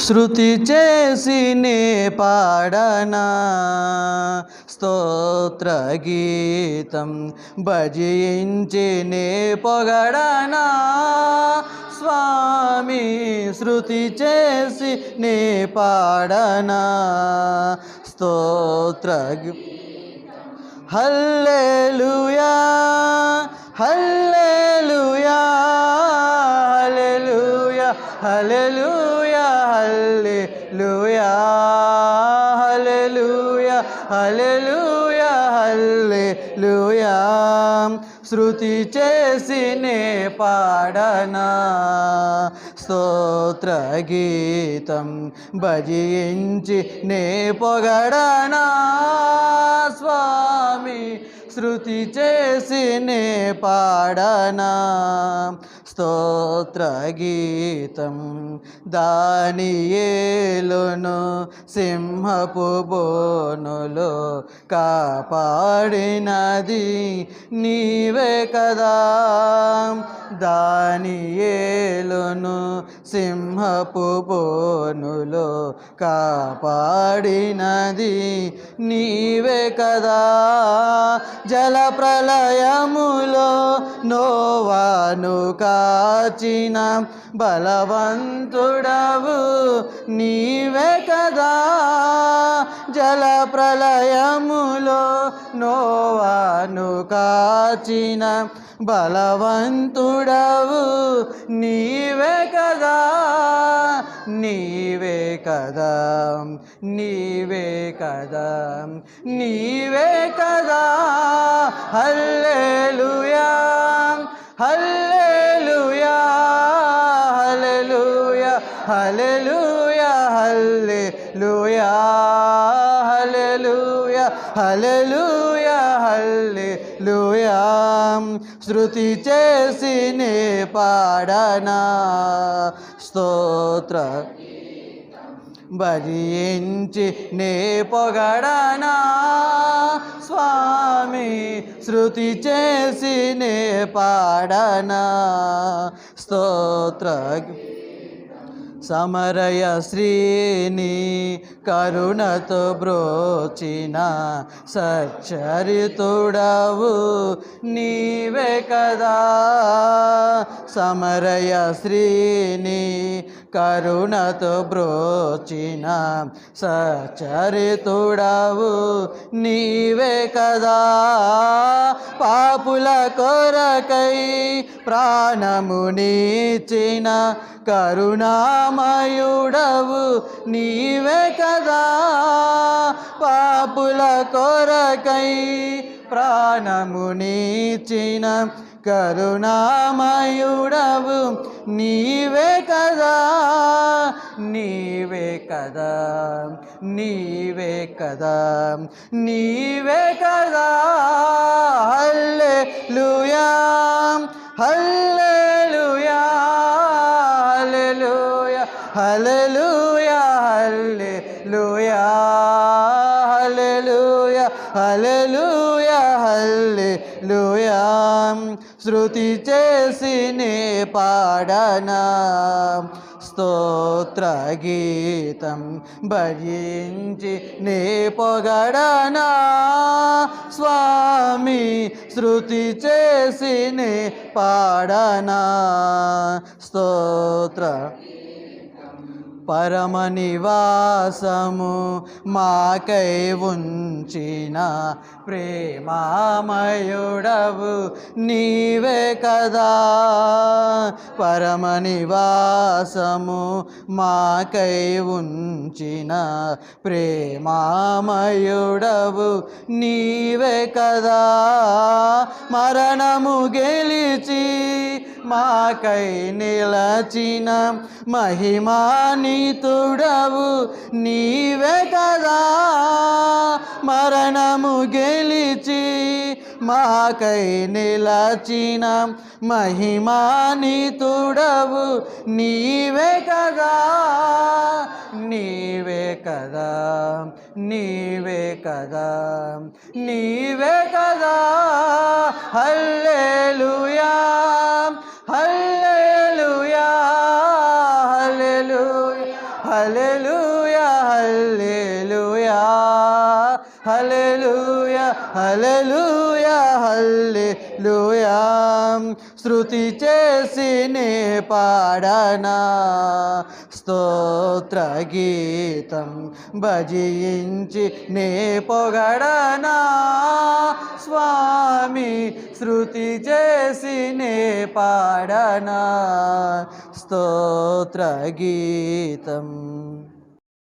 శృతి చేసి నే పాడనా స్తోత్ర గీతం భజించి నే పొగడనా. స్వామి శృతి చేసి నే పాడనా స్తోత్ర గి- హల్లెలూయా హల్లెలూయా. హల్లెలూయా హల్లెలూయా హల్లెలూయా హల్లెలూయా హల్లెలూయా. శృతి చేసినే పాడనా స్తోత్ర గీతం భజించి నే పొగడనా. స్వామి శృతి చేసినే పాడనా స్తోత్ర గీతం దానియేలును సింహపు బోనులో కాపాడినది నీవే కదా. దానియేలును సింహపు బోనులో కాపాడినది నీవే కదా. జల ప్రళయములో నోవాను కాచిన బలవంతుడవు నీవే కదా. జల ప్రళయములో నోవాను కాచిన బలవంతుడవు నీవే కదా. నీవే కదా. నీవే కదా. నీవే కదా. హల్లెలూయా. హల్లెలూయా హల్లెలూయా హల్లెలూయా హల్లెలూయా హల్లెలూయా హల్లెలూయా. శృతి చేసి నే పాడనా? స్తోత్ర. భజించి నే పొగడనా? స్వామి శృతి చేసి నే పాడనా? స్తోత్ర. సమరయ శ్రీని కరుణతో బ్రోచిన సచ్చరితుడవు నీవే కదా. సమరయ శ్రీని కరుణతో బ్రోచిన సచరితుడవు నీవే కదా. పాపుల కొరకై ప్రాణమునిచిన కరుణామయుడవు నీవే కదా. పాపుల కొరకై ప్రాణమునిచిన కరుణామయుడవు నీవే కదా నీవే కదా నీవే కదా నీవే కదా. హల్లే లుయా హల్లే లుయా హల్లెలూయా హల్లెలూయా హల్లెలూయా హల్లెలూయా హల్లెలూయా హల్లెలూయా. శృతి చేసి నే పాడనా. స్తోత్ర గీతం భజించి నే పొగడనా. స్వామి శృతి చేసి నే పాడనా. స్తోత్ర పరమ నివాసము మాకై ఉంచిన ప్రేమామయుడవు నీవే కదా. పరమ నివాసము మాకై ఉంచిన ప్రేమామయుడవు నీవే కదా. మరణము గెలిచి మాకై నిలచిన మహిమానితుడవు నీవే కదా. మరణము గెలిచి మాకై నిలచిన మహిమానితుడవు నీవే కదా. నీవే కదా. నీవే కదా. నీవే కదా. హల్లెలూయా. హల్లెలూయా హల్లెలూయా హల్లెలూయా హల్లెలూయా హల్లెలూయా. శృతి చేసినే పాడనా. స్తోత్ర గీతం భజించి నే పొగడనా. స్వామి శృతి చేసినే పాడనా. स्तोत्रगीतम्।